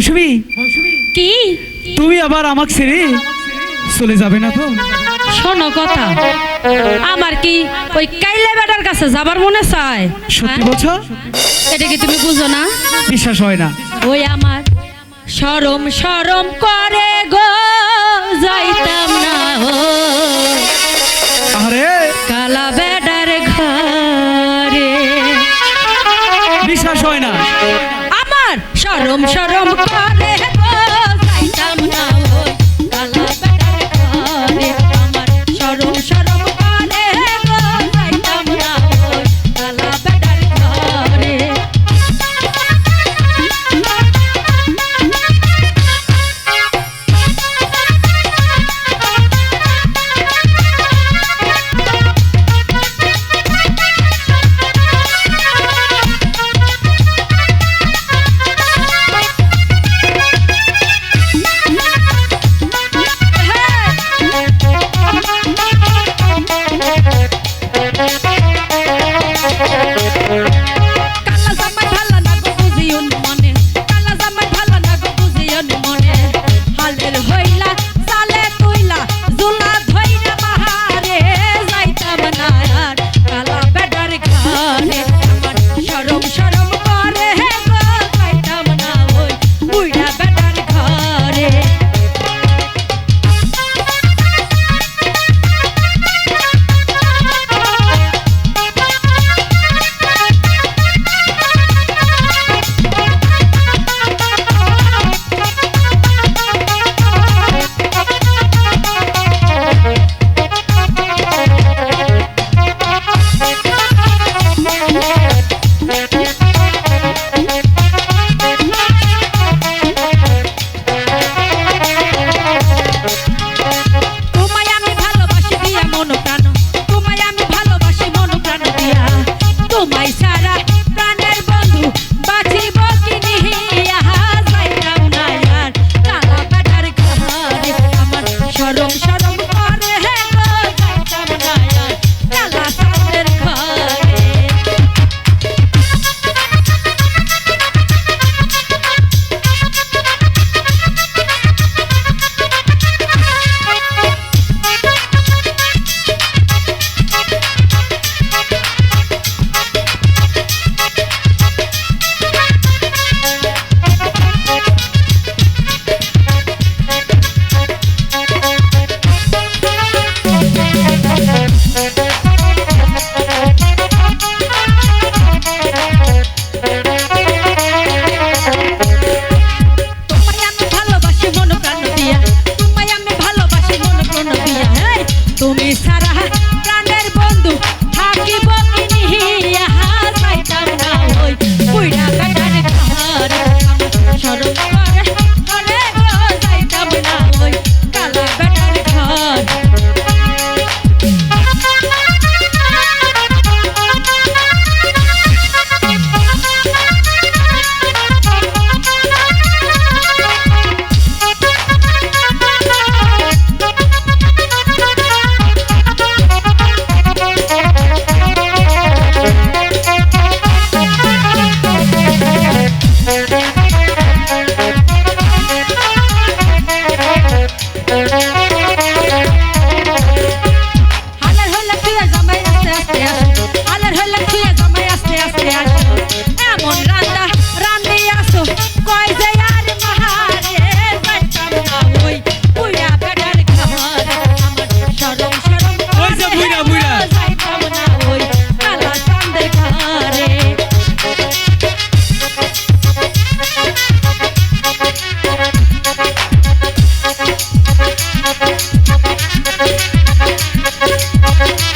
মৌসুমি? কি? তুমি আবার আমাকে ছেড়ে চলে যাবে না তো? শোনো কথা। আমার কি ওই কাইলে বেটার কাছে যাবার মনে চায়? সত্যি হ্যাঁ? বলছো এটা কি তুমি বুঝো না? বিশ্বাস হয় না। ওই আমার সরম সরম করে গো যাইতাম না হো। আরে কালা সরম সরম করে।